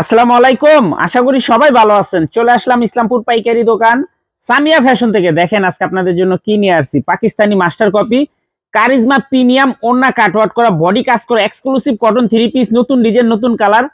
আসসালামু আলাইকুম। আশা করি সবাই ভালো আছেন। চলে আসলাম ইসলামপুর পাইকারি দোকান। সামিয়া ফ্যাশন থেকে দেখেন আজকে আপনাদের জন্য কি নিয়ে আসছি। Pakistani master copy, charisma premium ওন্না কাটওয়ার্ট করা, বডি কাজ করা এক্সক্লুসিভ কটন থ্রি পিস নতুন ডিজাইন নতুন কালার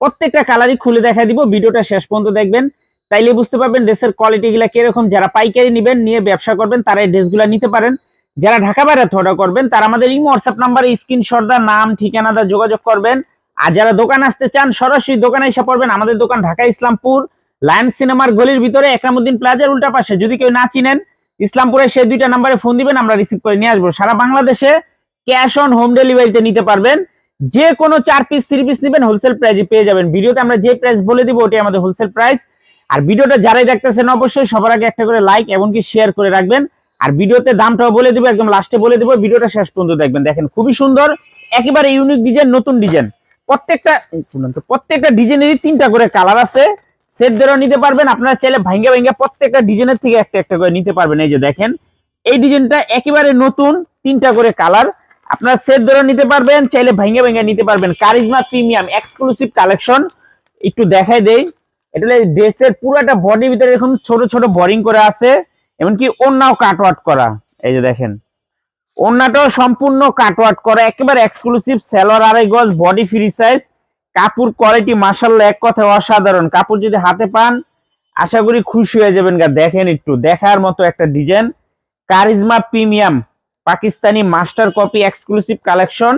প্রত্যেকটা কালারই খুলে দেখা দিব। ভিডিওটা শেষ পর্যন্ত দেখবেন। তাইলে বুঝতে পারবেন ড্রেসের কোয়ালিটি গুলা কীরকম। যারা পাইকারি নেবেন, নিয়ে ব্যবসা করবেন, তারা এই ড্রেসগুলা নিতে পারেন। যারা ঢাকা বাইরে অর্ডার করবেন, তারা আমাদের এই হোয়াটসঅ্যাপ নাম্বারে স্ক্রিনশট দা নাম, ঠিকানা দা যোগাযোগ করবেন। আর যারা দোকান আসতে চান, সরাসরি দোকানে এসে পড়বেন আমাদের দোকান ঢাকা ইসলামপুর লায়ন সিনেমার গলির ভিতরে, একরামুদ্দিন প্লাজার উল্টা পাশে। যদি কেউ না চিনেন ইসলামপুরে সেই দুইটা নাম্বারে ফোন দিবেন, আমরা রিসিভ করে নিয়ে আসব। সারা বাংলাদেশে ক্যাশ অন হোম ডেলিভারিতে নিতে পারবেন। যে কোনো চার পিস থ্রি পিস নেবেন হোলসেল প্রাইজে পেয়ে যাবেন। ভিডিওতে আমরা যে প্রাইস বলে দিব, ওটাই আমাদের হোলসেল প্রাইস আর ভিডিওটা যারাই দেখতেছেন, অবশ্যই সবার আগে একটা করে লাইক এমনকি শেয়ার করে রাখবেন। আর ভিডিওতে দামটাও বলে দিব, একদম লাস্টে বলে দিব। ভিডিওটা শেষ পর্যন্ত দেখবেন। দেখেন, খুবই সুন্দর, একেবারে ইউনিক ডিজাইন নতুন ডিজাইন প্রত্যেকটা প্রত্যেকটা ডিজাইনেরই তিনটা করে কালার আছে। সেট ধরেও নিতে পারবেন, আপনারা চাইলে ভাঙ্গে ভাঙ্গে প্রত্যেকটা ডিজাইনের থেকে একটা একটা করে নিতে পারবেন, এই যে দেখেন। এই ডিজাইনটা একেবারে নতুন, তিনটা করে কালার আপনারা সেট ধরেও নিতে পারবেন, চাইলে ভাঙ্গে ভাঙ্গে নিতে পারবেন। কারিজমা প্রিমিয়াম এক্সক্লুসিভ কালেকশন একটু দেখাই দেই। এটা ড্রেসের পুরোটা বডির ভিতরে এরকম ছোট ছোট বোরিং করে আছে, এমনকি অন্যও কাটওয়ার্ট করা। এই যে দেখেন। ওন্নাটাও সম্পূর্ণ কাটওয়ার্ট করা, একেবারে এক্সক্লুসিভ সেলর আড়াই গজ বডি ফ্রি সাইজ কাপড় কোয়ালিটি মাসাল্লাহ এক কথায় অসাধারণ। কাপড় যদি হাতে পান, আশা করি খুশি হয়ে যাবেন গা। দেখেন একটু, দেখার মতো একটা design charisma premium Pakistani master copy exclusive collection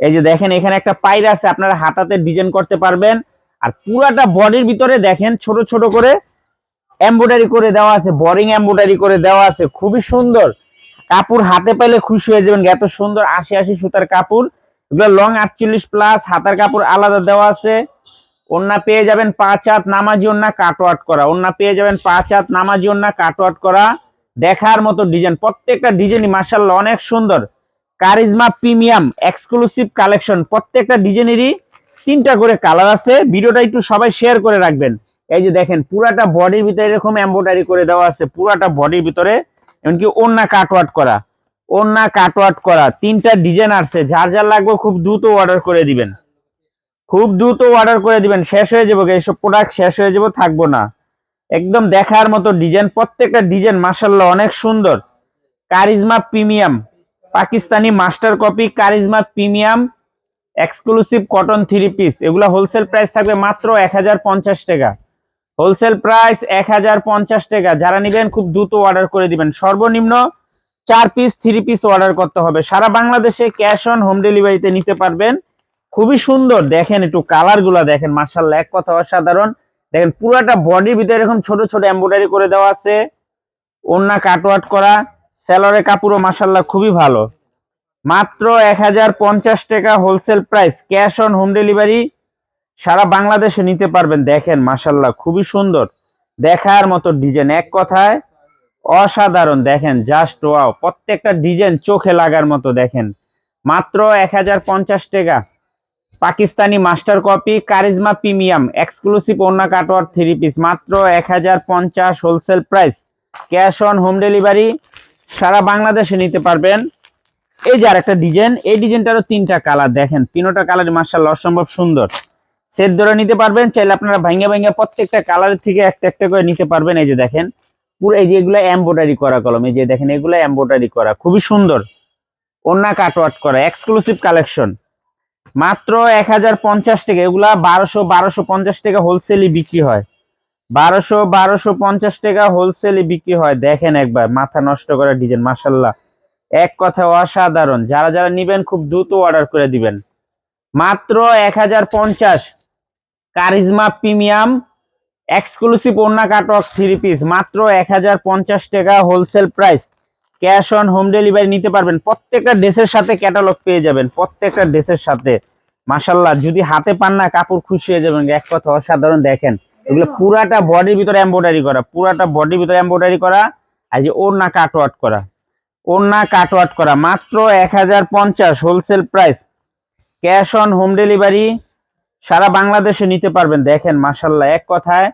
এই যে দেখেন, এখানে একটা পায়রা আছে, আপনারা হাতাতে ডিজাইন করতে পারবেন। আর পুরাটা বডির ভিতরে দেখেন, ছোট ছোট করে এমব্রয়ডারি করে দেওয়া আছে বোরিং এমব্রয়ডারি করে দেওয়া আছে, খুবই সুন্দর। কাপড় হাতে পাইলে খুশি হয়ে যাবেন। এত সুন্দর আশি আশি সুতার কাপড়। এগুলো লং আটচল্লিশ প্লাস হাতার কাপড় আলাদা দেওয়া আছে। ওন্না পেয়ে যাবেন পাঁচ হাত নামাজি ওন্না কাটওয়াট করা। ওন্না পেয়ে যাবেন পাঁচ হাত নামাজি ওন্না কাটওয়াট করা। দেখার মতো ডিজাইন প্রত্যেকটা ডিজাইনই মার্শাল্লাহ অনেক সুন্দর। কারিজমা প্রিমিয়াম এক্সক্লুসিভ কালেকশন প্রত্যেকটা ডিজাইনেরই তিনটা করে কালার আছে। ভিডিওটা একটু সবাই শেয়ার করে রাখবেন। এই যে দেখেন, পুরাটা বডির ভিতরে এরকম এমব্রয়ডারি করে দেওয়া আছে। পুরাটা বডির ভিতরে এমনকি ওন্না কাটওয়াট করা। ওন্না কাটওয়াট করা। তিনটা ডিজাইন আসছে। যার যার লাগবে খুব দ্রুত অর্ডার করে দিবেন। খুব দ্রুত অর্ডার করে দিবেন। শেষ হয়ে যাব। এইসব প্রোডাক্ট শেষ হয়ে যাব, থাকব না। একদম দেখার মতো ডিজাইন প্রত্যেকটা ডিজাইন মাসাল্লাহ অনেক সুন্দর। Charisma premium Pakistani master copy charisma premium exclusive cotton three piece এগুলা হোলসেল প্রাইস থাকবে মাত্র এক হাজার পঞ্চাশ টাকা। হোলসেল প্রাইস এক হাজার পঞ্চাশ টাকা। যারা নেবেন, খুব দ্রুত অর্ডার করে দিবেন। সর্বনিম্ন চার পিস থ্রি পিস অর্ডার করতে হবে। সারা বাংলাদেশে ক্যাশ অন হোম ডেলিভারিতে নিতে পারবেন। খুবই সুন্দর। দেখেন একটু কালারগুলা দেখেন। মার্শাল্লাহ এক কথা অসাধারণ। দেখেন, পুরাটা বডির ভিতরে এরকম ছোট ছোট এমব্রয়ডারি করে দেওয়া আছে। ওন্না কাটওয়াট করা। স্যালোরের কাপড়ও মার্শাল্লাহ খুবই ভালো। মাত্র এক হাজার পঞ্চাশ টাকা wholesale price cash on home delivery সারা বাংলাদেশে নিতে পারবেন। দেখেন মাসাল্লাহ খুবই সুন্দর। দেখার মতো ডিজাইন এক কথায় অসাধারণ। দেখেন জাস্ট ওয়াও প্রত্যেকটা ডিজাইন চোখে লাগার মতো, দেখেন। মাত্র এক হাজার পঞ্চাশ টাকা। Pakistani master copy, charisma premium exclusive ওন্না কাটওয়ার থ্রি পিস মাত্র এক হাজার পঞ্চাশ wholesale price cash on home delivery সারা বাংলাদেশে নিতে পারবেন। এই যে আর একটা ডিজাইন, এই ডিজাইনটারও তিনটা কালার, দেখেন। তিনটা কালার মার্শাল্লাহ অসম্ভব সুন্দর। সেট ধরে নিতে পারবেন, চাইলে আপনারা ভাঙ্গা ভাঙ্গা প্রত্যেকটা কালারের থেকে একটা একটা করে নিতে পারবেন। এই যে দেখেন, পুরো এই যে এগুলো এমব্রয়ডারি করা কলম, এই যে দেখেন এগুলো এমব্রয়ডারি করা, খুবই সুন্দর। ওন্না কাটওয়াট করা এক্সক্লুসিভ কালেকশন মাত্র এক হাজার পঞ্চাশ টাকা, এগুলা বারোশো বারোশো পঞ্চাশ টাকা হোলসেলই বিক্রি হয়। বারোশো বারোশো পঞ্চাশ টাকা হোলসেলই বিক্রি হয়। দেখেন একবার, মাথা নষ্ট করা ডিজাইন মাসাল্লাহ এক কথা অসাধারণ, যারা যারা নিবেন খুব দ্রুত অর্ডার করে দিবেন। মাত্র এক হাজার পঞ্চাশ। কারিজমা প্রিমিয়াম এক্সক্লুসিভ ওন্না কাটক থ্রি পিস মাত্র এক হাজার পঞ্চাশ টাকা wholesale price cash on home delivery নিতে পারবেন। প্রত্যেকটা ড্রেসের সাথে ক্যাটালগ পেয়ে যাবেন প্রত্যেকটা ড্রেসের সাথে। মাসাল্লাহ যদি হাতে পান না কাপড় খুশি হয়ে যাবেন। এক কথা অসাধারণ দেখেন। এগুলো পুরাটা বডির ভিতরে এম্ব্রয়ডারি করা পুরাটা বডির ভিতরে এম্ব্রয়ডারি করা আর যে ওড়না কাটওয়াট করা। ওড়না কাটওয়াট করা মাত্র এক হাজার পঞ্চাশ wholesale price cash on home delivery সারা বাংলাদেশে নিতে পারবেন। দেখেন মাসাল্লাহ এক কথায়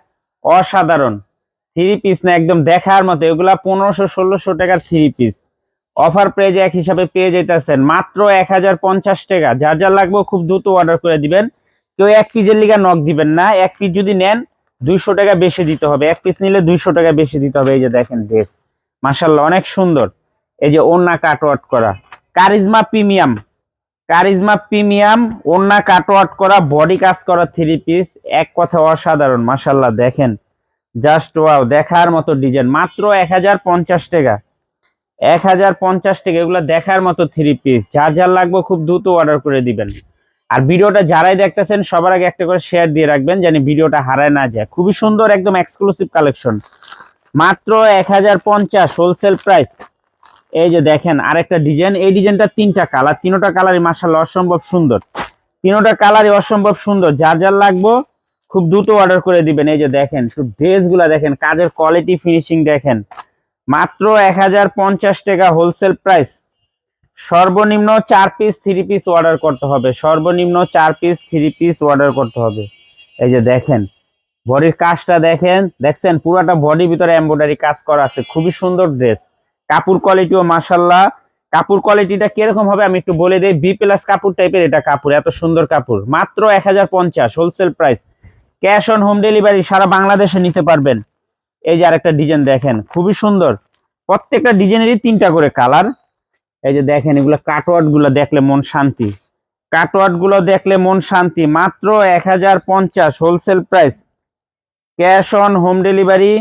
অসাধারণ। থ্রি পিস না, একদম দেখার মতো। এগুলা পনেরোশো, ষোলোশো টাকার থ্রি পিস অফার প্রাইজ এক হিসাবে পেয়ে যেতেছেন মাত্র এক হাজার পঞ্চাশ টাকা। যার যার লাগবে খুব দ্রুত অর্ডার করে দিবেন। কেউ এক পিসের লিগা নক দিবেন না। এক পিস যদি নেন, দুইশো টাকা বেশি দিতে হবে। এক পিস নিলে দুইশো টাকা বেশি দিতে হবে। এই যে দেখেন ড্রেস মাসাল্লাহ অনেক সুন্দর। এই যে ওন্না কাটওয়াট করা। Charisma premium. কারিজমা প্রিমিয়াম ওন্না কাটওয়াট করা, বডি কাজ করা থ্রি পিস এক কথা অসাধারণ মাসাল্লাহ দেখেন। জাস্ট ওয়াও দেখার মতো ডিজাইন মাত্র এক হাজার পঞ্চাশ টাকা। এক হাজার পঞ্চাশ টাকা, এগুলো দেখার মতো থ্রি পিস যার যার লাগবে খুব দ্রুত অর্ডার করে দিবেন। আর ভিডিওটা যারাই দেখতেছেন, সবার আগে একটা করে শেয়ার দিয়ে রাখবেন, যেন ভিডিওটা হারায় না যায়। খুবই সুন্দর, একদম এক্সক্লুসিভ কালেকশন মাত্র এক হাজার পঞ্চাশ হোলসেল প্রাইস এই যে দেখেন, আরেকটা ডিজাইন এই ডিজাইনটা তিনটা কালার তিনোটা কালারই মার্শাল অসম্ভব সুন্দর। তিনোটা কালারই অসম্ভব সুন্দর। যার যার লাগবো, খুব দ্রুত অর্ডার করে দিবেন। এই যে দেখেন, শুধু ড্রেসগুলা দেখেন, কাজের কোয়ালিটি ফিনিশিং দেখেন। মাত্র এক হাজার পঞ্চাশ টাকা হোলসেল প্রাইস সর্বনিম্ন চার পিস থ্রি পিস অর্ডার করতে হবে। সর্বনিম্ন চার পিস থ্রি পিস অর্ডার করতে হবে। এই যে দেখেন বডির কাজটা দেখেন। দেখছেন, পুরাটা বডির ভিতরে এমব্রয়ডারি কাজ করা আছে। খুবই সুন্দর ড্রেস কাপড় কোয়ালিটিও মাসাল্লাহ কাপড় কোয়ালিটিটা কীরকম হবে আমি একটু বলে দিই। বি প্লাস কাপড় টাইপের এটা কাপড়, এত সুন্দর কাপড়। মাত্র এক হাজার পঞ্চাশ wholesale price cash on home delivery সারা বাংলাদেশে নিতে পারবেন। এই যে আরেকটা ডিজাইন দেখেন, খুবই সুন্দর। প্রত্যেকটা ডিজাইনেরই তিনটা করে কালার এই যে দেখেন, এগুলো কাটওয়ার্ডগুলো দেখলে মন শান্তি। কাটওয়ার্ডগুলো দেখলে মন শান্তি। মাত্র এক হাজার পঞ্চাশ wholesale price cash on home delivery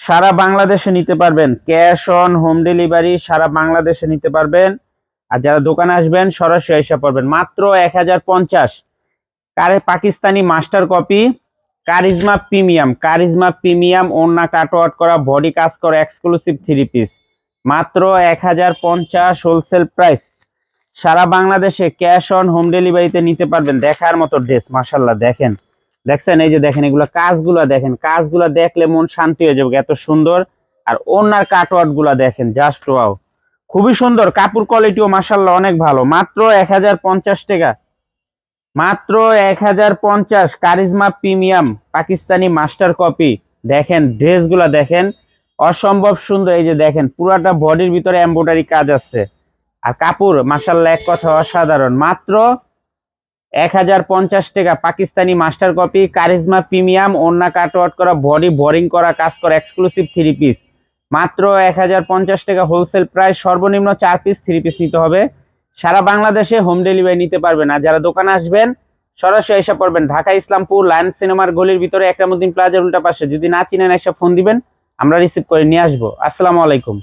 সারা বাংলাদেশে নিতে পারবেন। ক্যাশ অন হোম ডেলিভারি সারা বাংলাদেশে নিতে পারবেন। আর যারা দোকানে আসবেন, সরাসরি এসে পড়বেন। মাত্র এক হাজার পঞ্চাশ। কারে Pakistani master copy, charisma premium. Charisma premium ওন্না কাটওয়ার্ড করা, বডি কাজ করা এক্সক্লুসিভ থ্রি পিস মাত্র এক হাজার পঞ্চাশ হোলসেল প্রাইস সারা বাংলাদেশে ক্যাশ অন হোম ডেলিভারিতে নিতে পারবেন। দেখার মতো ড্রেস মাসাল্লাহ দেখেন। দেখছেন, এই যে দেখেন, এগুলো কাজগুলো দেখেন, কাজগুলো দেখলে মন শান্তি হয়ে যাবে, এত সুন্দর। আর ওনার কাটওয়ার্ডগুলা দেখেন জাস্ট ওয়াও খুবই সুন্দর, কাপড় কোয়ালিটিও মাসাল্লাহ অনেক ভালো, মাত্র এক হাজার পঞ্চাশ টাকা। মাত্র এক হাজার পঞ্চাশ, charisma premium, Pakistani master copy দেখেন, ড্রেসগুলা দেখেন, অসম্ভব সুন্দর, এই যে দেখেন, পুরাটা বডির ভিতরে এমব্রয়ডারি কাজ আছে। আর কাপড় মাসাল্লাহ এক কথা অসাধারণ, মাত্র এক হাজার পঞ্চাশ টাকা Pakistani master copy, charisma premium ওন্না কাটওয়ার্ট করা, বডি বোরিং করা, কাজ করা এক্সক্লুসিভ থ্রি পিস মাত্র এক হাজার পঞ্চাশ টাকা হোলসেল প্রাইস সর্বনিম্ন চার পিস থ্রি পিস নিতে হবে। সারা বাংলাদেশে হোম ডেলিভারি নিতে পারবেন। আর যারা দোকানে আসবেন, সরাসরি এসে পড়বেন ঢাকা ইসলামপুর লায়ন সিনেমার গলির ভিতরে একরামুদ্দিন প্লাজার উল্টা পাশে। যদি না চিনেন, এসে ফোন দিবেন, আমরা রিসিভ করে নিয়ে আসব। আসসালামু আলাইকুম।